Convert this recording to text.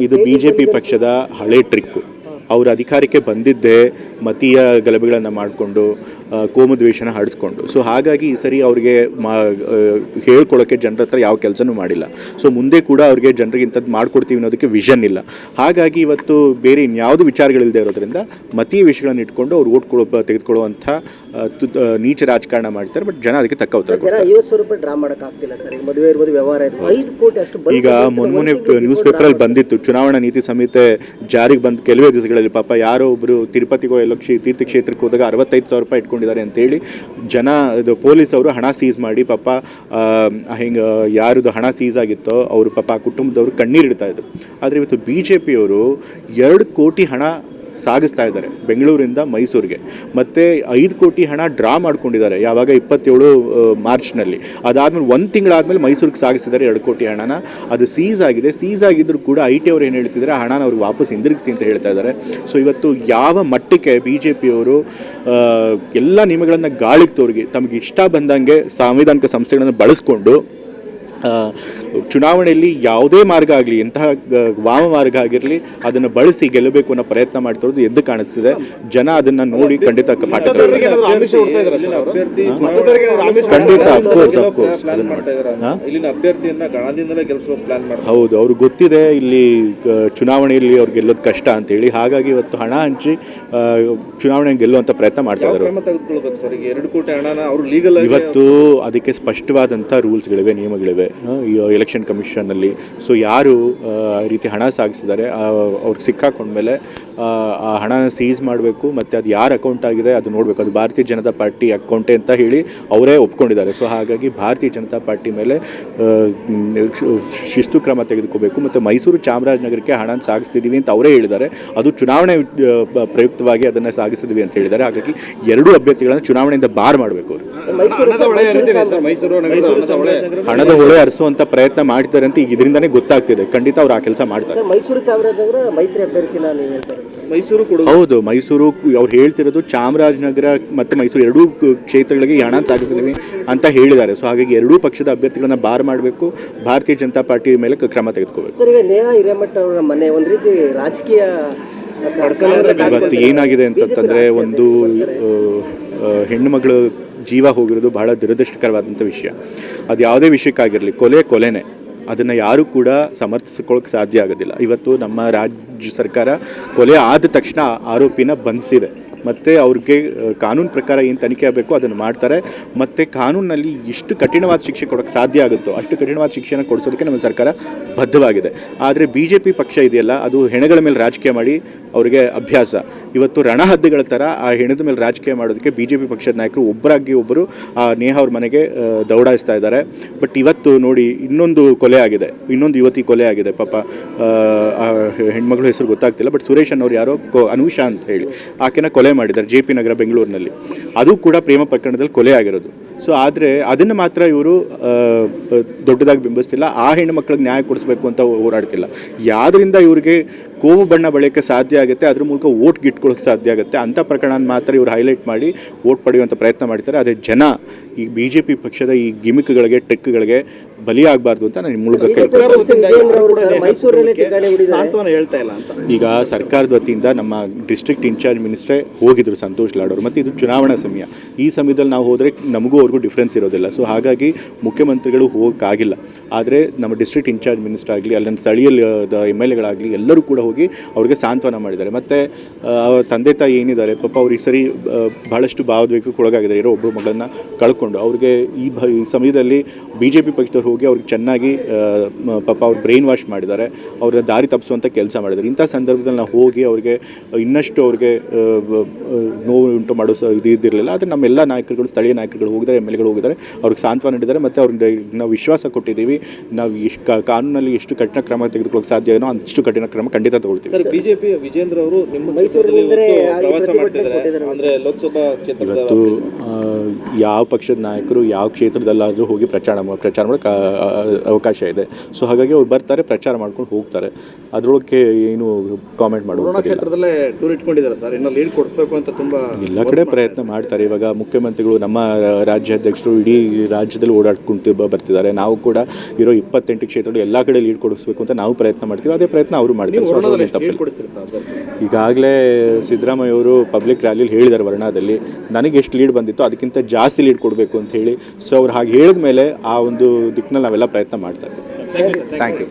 ಇದು ಬಿಜೆಪಿ ಪಕ್ಷದ ಹಳೆ ಟ್ರಿಕ್ಕು ಅವರು ಅಧಿಕಾರಕ್ಕೆ ಬಂದಿದ್ದೇ ಮತೀಯ ಗಲಭೆಗಳನ್ನು ಮಾಡಿಕೊಂಡು ಕೋಮುದ್ವೇಷನ ಹಾಡಿಸ್ಕೊಂಡು. ಸೊ ಹಾಗಾಗಿ ಈ ಸರಿ ಅವ್ರಿಗೆ ಮಾ ಹೇಳ್ಕೊಳ್ಳೋಕ್ಕೆ ಜನರ ಹತ್ರ ಯಾವ ಕೆಲಸನೂ ಮಾಡಿಲ್ಲ. ಸೊ ಮುಂದೆ ಕೂಡ ಅವ್ರಿಗೆ ಜನರಿಗೆ ಇಂಥದ್ದು ಮಾಡ್ಕೊಡ್ತೀವಿ ಅನ್ನೋದಕ್ಕೆ ವಿಷನ್ ಇಲ್ಲ. ಹಾಗಾಗಿ ಇವತ್ತು ಬೇರೆ ಇನ್ಯಾವುದು ವಿಚಾರಗಳಿಲ್ಲದೆ ಇರೋದ್ರಿಂದ ಮತೀಯ ವಿಷಯಗಳನ್ನು ಇಟ್ಕೊಂಡು ಅವ್ರು ಓಟ್ ಕೊಡೋ ತೆಗೆದುಕೊಳ್ಳುವಂಥ ನೀಚ ರಾಜಕಾರಣ ಮಾಡ್ತಾರೆ ಬಟ್ ಜನ ಅದಕ್ಕೆ ತಕ್ಕ ಉತ್ತರ ಈಗ ಮೊನ್ನೆ ನ್ಯೂಸ್ ಪೇಪರಲ್ಲಿ ಬಂದಿತ್ತು ಚುನಾವಣಾ ನೀತಿ ಸಂಹಿತೆ ಜಾರಿಗೆ ಬಂದ ಕೆಲವೇ ದಿವಸಗಳಲ್ಲಿ ಪಾಪ ಯಾರೋ ಒಬ್ರು ತಿರುಪತಿಗೋ ಎಲ್ಲ ಕ್ಷೇ ತೀರ್ಥಕ್ಷೇತ್ರಕ್ಕೆ ಹೋದಾಗ ಅರವತ್ತೈದು ಸಾವಿರ ರೂಪಾಯಿ ಇಟ್ಕೊಂಡಿದ್ದಾರೆ ಅಂತೇಳಿ ಜನ, ಇದು ಪೊಲೀಸ್ ಅವರು ಹಣ ಸೀಸ್ ಮಾಡಿ ಪಾಪ ಹಿಂಗೆ ಯಾರದು ಹಣ ಸೀಸ್ ಆಗಿತ್ತೋ ಅವರು ಪಾಪ ಕುಟುಂಬದವರು ಕಣ್ಣೀರಿಡ್ತಾ ಇದ್ರು. ಆದರೆ ಇವತ್ತು ಬಿ ಜೆ ಪಿಯವರು ಎರಡು ಕೋಟಿ ಹಣ ಸಾಗಿಸ್ತಾ ಇದ್ದಾರೆ ಬೆಂಗಳೂರಿಂದ ಮೈಸೂರಿಗೆ. ಮತ್ತು ಐದು ಕೋಟಿ ಹಣ ಡ್ರಾ ಮಾಡ್ಕೊಂಡಿದ್ದಾರೆ, ಯಾವಾಗ ಇಪ್ಪತ್ತೇಳು ಮಾರ್ಚ್ನಲ್ಲಿ. ಅದಾದಮೇಲೆ ಒಂದು ತಿಂಗಳಾದಮೇಲೆ ಮೈಸೂರಿಗೆ ಸಾಗಿಸಿದ್ದಾರೆ ಎರಡು ಕೋಟಿ ಹಣನ. ಅದು ಸೀಸ್ ಆಗಿದೆ. ಸೀಸ್ ಆಗಿದ್ರು ಕೂಡ ಐ ಟಿ ಅವ್ರು ಏನು ಹೇಳ್ತಿದ್ದಾರೆ, ಹಣನ ಅವ್ರಿಗೆ ವಾಪಸ್ ಹಿಂದಿರುಗಿಸಿ ಅಂತ ಹೇಳ್ತಾ ಇದ್ದಾರೆ. ಸೊ ಇವತ್ತು ಯಾವ ಮಟ್ಟಕ್ಕೆ ಬಿ ಜೆ ಪಿಯವರು ಎಲ್ಲ ನಿಯಮಗಳನ್ನು ಗಾಳಿಗೆ ತೋರಿಗೆ, ತಮಗೆ ಇಷ್ಟ ಬಂದಂಗೆ ಸಾಂವಿಧಾನಿಕ ಸಂಸ್ಥೆಗಳನ್ನು ಬಳಸ್ಕೊಂಡು ಚುನಾವಣೆಯಲ್ಲಿ ಯಾವುದೇ ಮಾರ್ಗ ಆಗಲಿ ಎಂತಹ ವಾಮ ಮಾರ್ಗ ಆಗಿರಲಿ ಅದನ್ನು ಬಳಸಿ ಗೆಲ್ಲಬೇಕು ಅನ್ನೋ ಪ್ರಯತ್ನ ಮಾಡ್ತಿರೋದು ಎದ್ದು ಕಾಣಿಸ್ತಿದೆ. ಜನ ಅದನ್ನ ನೋಡಿ ಖಂಡಿತ ಪಾಠ. ಖಂಡಿತ ಅಫ್ಕೋರ್ಸ್ ಅಫ್ಕೋರ್ಸ್ ಹೌದು ಅವ್ರು ಗೊತ್ತಿದೆ ಇಲ್ಲಿ ಚುನಾವಣೆಯಲ್ಲಿ ಅವ್ರು ಗೆಲ್ಲೋದು ಕಷ್ಟ ಅಂತೇಳಿ. ಹಾಗಾಗಿ ಇವತ್ತು ಹಣ ಹಂಚಿ ಚುನಾವಣೆ ಗೆಲ್ಲುವಂಥ ಪ್ರಯತ್ನ ಮಾಡ್ತಾ ಇದ್ದಾರೆ ಕ್ರಮ ತೆಗೆದುಕೊಳ್ಬೇಕು ಸರ್? ಈಗ ಕೋಟಿ ಹಣನ ಅವರು ಲೀಗಲ್ ಆಗಿ ಇವತ್ತು ಅದಕ್ಕೆ ಸ್ಪಷ್ಟವಾದಂಥ ರೂಲ್ಸ್ಗಳಿವೆ ನಿಯಮಗಳಿವೆ. ಎಲೆಕ್ಷನ್ ಕಮಿಷನಲ್ಲಿ ಸೊ ಯಾರು ರೀತಿ ಹಣ ಸಾಗಿಸಿದ್ದಾರೆ ಅವ್ರಿಗೆ ಸಿಕ್ಕಾಕೊಂಡ್ಮೇಲೆ ಆ, ಹಣನ ಸೀಸ್ ಮಾಡಬೇಕು ಮತ್ತು ಅದು ಯಾರ ಅಕೌಂಟ್ ಆಗಿದೆ ಅದು ನೋಡಬೇಕು. ಅದು ಭಾರತೀಯ ಜನತಾ ಪಾರ್ಟಿ ಅಕೌಂಟೇ ಅಂತ ಹೇಳಿ ಅವರೇ ಒಪ್ಕೊಂಡಿದ್ದಾರೆ. ಸೊ ಹಾಗಾಗಿ ಭಾರತೀಯ ಜನತಾ ಪಾರ್ಟಿ ಮೇಲೆ ಶಿಸ್ತು ಕ್ರಮ ತೆಗೆದುಕೋಬೇಕು ಮತ್ತು ಮೈಸೂರು ಚಾಮರಾಜನಗರಕ್ಕೆ ಹಣ ಸಾಗಿಸ್ತಿದ್ದೀವಿ ಅಂತ ಅವರೇ ಹೇಳಿದ್ದಾರೆ. ಅದು ಚುನಾವಣೆ ಪ್ರಯುಕ್ತವಾಗಿ ಅದನ್ನು ಸಾಗಿಸಿದ್ವಿ ಅಂತ ಹೇಳಿದ್ದಾರೆ. ಹಾಗಾಗಿ ಎರಡೂ ಅಭ್ಯರ್ಥಿಗಳನ್ನು ಚುನಾವಣೆಯಿಂದ ಬಾರ್ ಮಾಡಬೇಕು ಅವರು. ಮೈಸೂರು ಮೈಸೂರು ಮೈಸೂರು ಚಾಮರಾಜನಗರ ಹಣದ ಹೊಳೆ ಹರಿಸುವಂತ ಪ್ರಯತ್ನ ಮಾಡ್ತಾರೆ ಅಂತ ಈಗ ಇದರಿಂದಾನೇ ಗೊತ್ತಾಗ್ತಿದೆ ಖಂಡಿತ ಅವ್ರು ಆ ಕೆಲಸ ಮಾಡ್ತಾರೆ ಮೈಸೂರು ಚಾಮರಾಜನಗರ ಮೈತ್ರಿ ಅಭ್ಯರ್ಥಿ ಮೈಸೂರು ಕೂಡ ಹೌದು ಮೈಸೂರು ಅವ್ರು ಹೇಳ್ತಿರೋದು ಚಾಮರಾಜನಗರ ಮತ್ತು ಮೈಸೂರು ಎರಡೂ ಕ್ಷೇತ್ರಗಳಿಗೆ ಈ ಹಣ ಸಾಗಿಸಲಿವೆ ಅಂತ ಹೇಳಿದ್ದಾರೆ ಸೊ ಹಾಗಾಗಿ ಎರಡೂ ಪಕ್ಷದ ಅಭ್ಯರ್ಥಿಗಳನ್ನ ಬಾರ್ ಮಾಡಬೇಕು ಭಾರತೀಯ ಜನತಾ ಪಾರ್ಟಿ ಮೇಲೆ ಕ್ರಮ ತೆಗೆದುಕೋಬೇಕು ಸರ್ ಈಗ ನೇಹಾ ಹಿರೇಮಠ ಅವರ ಮನೆ ಒಂದು ರೀತಿ ರಾಜಕೀಯ ಇವತ್ತು ಏನಾಗಿದೆ ಅಂತಂತಂದರೆ ಒಂದು ಹೆಣ್ಣು ಮಗಳು ಜೀವ ಹೋಗಿರೋದು ಬಹಳ ದುರದೃಷ್ಟಕರವಾದಂಥ ವಿಷಯ. ಅದು ಯಾವುದೇ ವಿಷಯಕ್ಕಾಗಿರಲಿ, ಕೊಲೆ ಕೊಲೆನೇ. ಅದನ್ನು ಯಾರೂ ಕೂಡ ಸಮರ್ಥಿಸ್ಕೊಳ್ಳೋಕೆ ಸಾಧ್ಯ ಆಗೋದಿಲ್ಲ. ಇವತ್ತು ನಮ್ಮ ರಾಜ್ಯ ಸರ್ಕಾರ ಕೊಲೆ ಆದ ತಕ್ಷಣ ಆರೋಪಿನ ಬಂಧಿಸಿದೆ. ಮತ್ತು ಅವ್ರಿಗೆ ಕಾನೂನು ಪ್ರಕಾರ ಏನು ತನಿಖೆ ಆಗಬೇಕು ಅದನ್ನು ಮಾಡ್ತಾರೆ. ಮತ್ತು ಕಾನೂನಲ್ಲಿ ಎಷ್ಟು ಕಠಿಣವಾದ ಶಿಕ್ಷೆ ಕೊಡೋಕ್ಕೆ ಸಾಧ್ಯ ಆಗುತ್ತೋ, ಅಷ್ಟು ಕಠಿಣವಾದ ಶಿಕ್ಷೆನ ಕೊಡಿಸೋದಕ್ಕೆ ನಮ್ಮ ಸರ್ಕಾರ ಬದ್ಧವಾಗಿದೆ. ಆದರೆ ಬಿ ಜೆ ಪಿ ಪಕ್ಷ ಇದೆಯಲ್ಲ, ಅದು ಹೆಣಗಳ ಮೇಲೆ ರಾಜಕೀಯ ಮಾಡಿ ಅವರಿಗೆ ಅಭ್ಯಾಸ. ಇವತ್ತು ರಣಹದ್ದುಗಳ ಥರ ಆ ಹೆಣದ ಮೇಲೆ ರಾಜಕೀಯ ಮಾಡೋದಕ್ಕೆ ಬಿ ಜೆ ಪಿ ಪಕ್ಷದ ನಾಯಕರು ಒಬ್ಬರಾಗಿ ಒಬ್ಬರು ಆ ನೇಹ ಅವ್ರ ಮನೆಗೆ ದೌಡಾಯಿಸ್ತಾ ಇದ್ದಾರೆ. ಬಟ್ ಇವತ್ತು ನೋಡಿ ಇನ್ನೊಂದು ಕೊಲೆ ಆಗಿದೆ. ಇನ್ನೊಂದು ಯುವತಿ ಕೊಲೆ ಆಗಿದೆ. ಪಾಪ ಹೆಣ್ಮಗಳು ಹೆಸರು ಗೊತ್ತಾಗ್ತಿಲ್ಲ, ಬಟ್ ಸುರೇಶ್ ಅನ್ನೋರು ಯಾರೋ ಅನುಷಾ ಅಂತ ಹೇಳಿ. ಆಕೆನ ಕೊಲೆ ಮಾಡಿದ್ದಾರೆ ಜೆ ಪಿ ನಗರ ಬೆಂಗಳೂರಿನಲ್ಲಿ. ಅದು ಕೂಡ ಪ್ರೇಮ ಪ್ರಕರಣದಲ್ಲಿ ಕೊಲೆ ಆಗಿರೋದು. ಸೊ ಆದರೆ ಅದನ್ನು ಮಾತ್ರ ಇವರು ದೊಡ್ಡದಾಗಿ ಬಿಂಬಿಸ್ತಿಲ್ಲ. ಆ ಹೆಣ್ಣು ಮಕ್ಕಳಿಗೆ ನ್ಯಾಯ ಕೊಡಿಸ್ಬೇಕು ಅಂತ ಹೋರಾಡ್ತಿಲ್ಲ. ಯಾವುದರಿಂದ ಇವರಿಗೆ ಕೋಮು ಬಣ್ಣ ಬಳಕೆ ಸಾಧ್ಯ ಆಗುತ್ತೆ, ಅದ್ರ ಮೂಲಕ ಓಟ್ ಗಿಟ್ಕೊಳ್ಳೋಕೆ ಸಾಧ್ಯ ಆಗುತ್ತೆ ಅಂಥ ಪ್ರಕರಣ ಮಾತ್ರ ಇವರು ಹೈಲೈಟ್ ಮಾಡಿ ಓಟ್ ಪಡೆಯುವಂಥ ಪ್ರಯತ್ನ ಮಾಡ್ತಾರೆ. ಅದೇ ಜನ ಈ ಬಿ ಜೆ ಪಿ ಪಕ್ಷದ ಈ ಗಿಮಿಕ್ಗಳಿಗೆ, ಟ್ರಿಕ್ಗಳಿಗೆ ಬಲಿಯಾಗಬಾರ್ದು ಅಂತ ನಾನು ಮೂಲಕ ಈಗ ಸರ್ಕಾರದ ವತಿಯಿಂದ ನಮ್ಮ ಡಿಸ್ಟ್ರಿಕ್ಟ್ ಇನ್ಚಾರ್ಜ್ ಮಿನಿಸ್ಟ್ರೇ ಹೋಗಿದ್ರು ಸಂತೋಷ್ ಲಾಡೋರು ಮತ್ತು ಇದು ಚುನಾವಣಾ ಸಮಯ. ಈ ಸಮಯದಲ್ಲಿ ನಾವು ಹೋದರೆ ನಮಗೂ ಅವ್ರಿಗೂ ಡಿಫ್ರೆನ್ಸ್ ಇರೋದಿಲ್ಲ. ಸೊ ಹಾಗಾಗಿ ಮುಖ್ಯಮಂತ್ರಿಗಳು ಹೋಗೋಕ್ಕಾಗಿಲ್ಲ. ಆದರೆ ನಮ್ಮ ಡಿಸ್ಟ್ರಿಕ್ಟ್ ಇನ್ಚಾರ್ಜ್ ಮಿನಿಸ್ಟರ್ ಆಗಲಿ ಅಲ್ಲಿನ ಸ್ಥಳೀಯ ಎಂ ಎಲ್ ಎಗಳಾಗಲಿ ಎಲ್ಲರೂ ಕೂಡ ಹೋಗಿ ಅವ್ರಿಗೆ ಸಾಂತ್ವನ ಮಾಡಿದ್ದಾರೆ. ಮತ್ತು ಅವ್ರ ತಂದೆ ತಾಯಿ ಏನಿದ್ದಾರೆ ಪಾಪ ಅವ್ರು ಈ ಸರಿ ಬಹಳಷ್ಟು ಭಾವೋದ್ವೇಗಕ್ಕೆ ಒಳಗಾಗಿದ್ದಾರೆ. ಇರೋ ಒಬ್ಬರು ಮಗಳನ್ನ ಕಳ್ಕೊಂಡು ಅವ್ರಿಗೆ ಈ ಈ ಸಮಯದಲ್ಲಿ ಬಿ ಜೆ ಪಿ ಪಕ್ಷದವ್ರು ಹೋಗಿ ಅವ್ರಿಗೆ ಚೆನ್ನಾಗಿ ಪಾಪ ಅವ್ರು ಬ್ರೈನ್ ವಾಶ್ ಮಾಡಿದ್ದಾರೆ. ಅವ್ರನ್ನ ದಾರಿ ತಪ್ಪಿಸುವಂಥ ಕೆಲಸ ಮಾಡಿದ್ದಾರೆ. ಇಂಥ ಸಂದರ್ಭದಲ್ಲಿ ನಾವು ಹೋಗಿ ಅವ್ರಿಗೆ ಇನ್ನಷ್ಟು ಅವ್ರಿಗೆ ನೋವು ಉಂಟು ಮಾಡೋ ಇದು ಇದ್ದಿರಲಿಲ್ಲ. ಆದರೆ ನಮ್ಮೆಲ್ಲ ನಾಯಕರುಗಳು ಸ್ಥಳೀಯ ನಾಯಕರುಗಳು ಹೋಗಿದ್ದಾರೆ ಎಂ ಎಲ್ ಎಗಳು ಹೋಗಿದ್ದಾರೆ. ಅವ್ರಿಗೆ ಸಾಂತ್ವನ ನೀಡಿದ್ದಾರೆ. ಮತ್ತು ಅವ್ರಿಗೆ ನಾವು ವಿಶ್ವಾಸ ಕೊಟ್ಟಿದ್ದೀವಿ. ನಾವು ಎಷ್ಟು ಕಾ- ಕಾನೂನಲ್ಲಿ ಎಷ್ಟು ಕಠಿಣ ಕ್ರಮ ತೆಗೆದುಕೊಳ್ಳೋಕೆ ಸಾಧ್ಯ ಏನೋ ಅಷ್ಟು ಕಠಿಣ ಕ್ರಮ ಖಂಡಿತ ತಗೊಳ್ತೀವಿ. ಸರ್ ಬಿಜೆಪಿ ವಿಜೇಂದ್ರ ಅವರು ನಿಮ್ಮ ಪ್ರವಾಸ ಮಾಡ್ತಿದ್ದಾರೆ. ಅಂದ್ರೆ ಲೋಕಸಭಾ ಕ್ಷೇತ್ರದ ಯಾವ ಪಕ್ಷದ ನಾಯಕರು ಯಾವ ಕ್ಷೇತ್ರದಲ್ಲಾದರೂ ಹೋಗಿ ಪ್ರಚಾರ ಪ್ರಚಾರ ಮಾಡೋಕ್ಕೆ ಅವಕಾಶ ಇದೆ. ಸೊ ಹಾಗಾಗಿ ಅವ್ರು ಬರ್ತಾರೆ ಪ್ರಚಾರ ಮಾಡ್ಕೊಂಡು ಹೋಗ್ತಾರೆ. ಅದರೊಳಗೆ ಏನು ಕಾಮೆಂಟ್ ಕ್ಷೇತ್ರದಲ್ಲೇ ಟೂರ್ ಇಟ್ಕೊಂಡಿದ್ದಾರೆ ಸರ್. ಇನ್ನು ಲೀಡ್ ಕೊಡಿಸ್ಬೇಕು ಅಂತ ತುಂಬಾ ಎಲ್ಲ ಕಡೆ ಪ್ರಯತ್ನ ಮಾಡ್ತಾರೆ. ಇವಾಗ ಮುಖ್ಯಮಂತ್ರಿಗಳು ನಮ್ಮ ರಾಜ್ಯಾಧ್ಯಕ್ಷರು ಇಡೀ ರಾಜ್ಯದಲ್ಲಿ ಓಡಾಡ್ಕೊಂತ ಬರ್ತಿದ್ದಾರೆ. ನಾವು ಕೂಡ ಇರೋ ಇಪ್ಪತ್ತೆಂಟು ಕ್ಷೇತ್ರಗಳು ಎಲ್ಲ ಕಡೆ ಲೀಡ್ ಕೊಡಿಸ್ಬೇಕು ಅಂತ ನಾವು ಪ್ರಯತ್ನ ಮಾಡ್ತೀವಿ. ಅದೇ ಪ್ರಯತ್ನ ಅವರು ಮಾಡ್ತಾರೆ. ಈಗಾಗಲೇ ಸಿದ್ದರಾಮಯ್ಯ ಅವರು ಪಬ್ಲಿಕ್ ರ್ಯಾಲಿಲಿ ಹೇಳಿದ್ದಾರೆ ವರ್ಣದಲ್ಲಿ. ನನಗೆ ಎಷ್ಟು ಲೀಡ್ ಬಂದಿತ್ತು ಅದಕ್ಕಿಂತ ಜಾಸ್ತಿ ಲೀಡ್ ಕೊಡಬೇಕು ಅಂತ ಹೇಳಿ ಸೊ ಅವ್ರು ಹಾಗೆ ಹೇಳಿದ ಮೇಲೆ ಆ ಒಂದು ದಿಕ್ಕಿನಲ್ಲಿ ನಾವೆಲ್ಲ ಪ್ರಯತ್ನ ಮಾಡ್ತಾ ಇದ್ದೀವಿ. Thank you